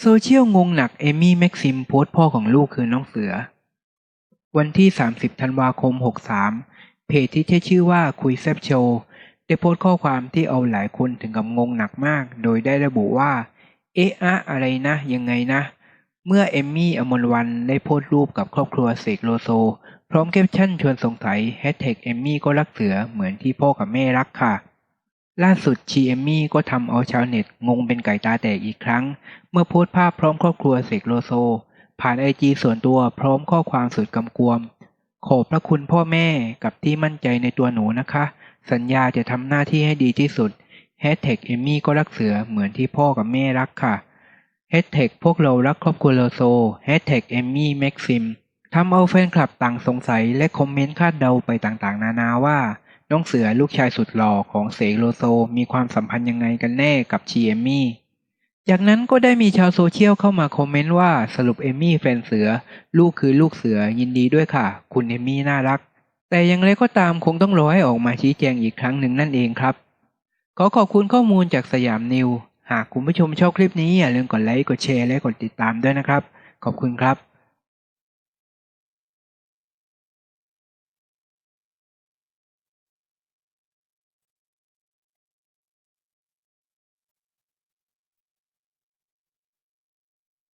โซเชียลงงหนักเอมี่แม็กซิมโพสต์พ่อของลูกคือน้องเสือ วันที่ 30 ธันวาคม 63 เพจที่ใช้ชื่อว่าคุยแซบโชว์ได้โพสต์ข้อความที่เอาหลายคนถึงกับงงหนักมาก โดยได้ระบุว่า เอ๊ะอะอะไรนะ ยังไงนะ เมื่อเอมมี่อมรวันได้โพสต์รูปกับครอบครัวเสกโลโซ พร้อมแคปชั่นชวนสงสัยแฮชแท็กเอมมี่ก็รักเสือเหมือนที่พ่อกับแม่รักค่ะ ล่าสุดชีเอมมี่ก็ทำเอาชาวเน็ตงงเป็นไก่ตาแตกอีกครั้ง เมื่อโพสต์ภาพพร้อมครอบครัวเสกโลโซ ผ่านไอจีส่วนตัวพร้อมข้อความสุดกำกวม ขอบพระคุณพ่อแม่กับที่มั่นใจในตัวหนูนะคะ สัญญาจะทำหน้าที่ให้ดีที่สุดแฮชแท็กเอมมี่ก็รักเสือเหมือนที่พ่อกับแม่รักค่ะแฮชแท็กพวกเรารักครอบครัวโลโซแฮชแท็กเอมมี่แม็กซิมทำเอาแฟนคลับต่างสงสัยและคอมเมนต์คาดเดาไปต่างๆ นานาว่า น้องเสือลูกชายสุดหล่อของเสกโลโซมีความสัมพันธ์ยังไงกันแน่กับชีเอมมี่จากนั้นก็ได้มีชาวโซเชียลเข้ามาคอมเมนต์ว่าสรุปเอมมี่แฟนเสือ ลูกคือลูกเสือยินดีด้วยค่ะ คุณเอมมี่น่ารัก แต่อย่างไรก็ตามคงต้องรอให้ออกมาชี้แจงอีกครั้งหนึ่งนั่นเองครับขอขอบคุณข้อมูลจากสยามนิว หากคุณผู้ชมชอบคลิปนี้อย่าลืมกดไลค์กดแชร์และกดติดตามด้วยนะครับ ขอบคุณครับ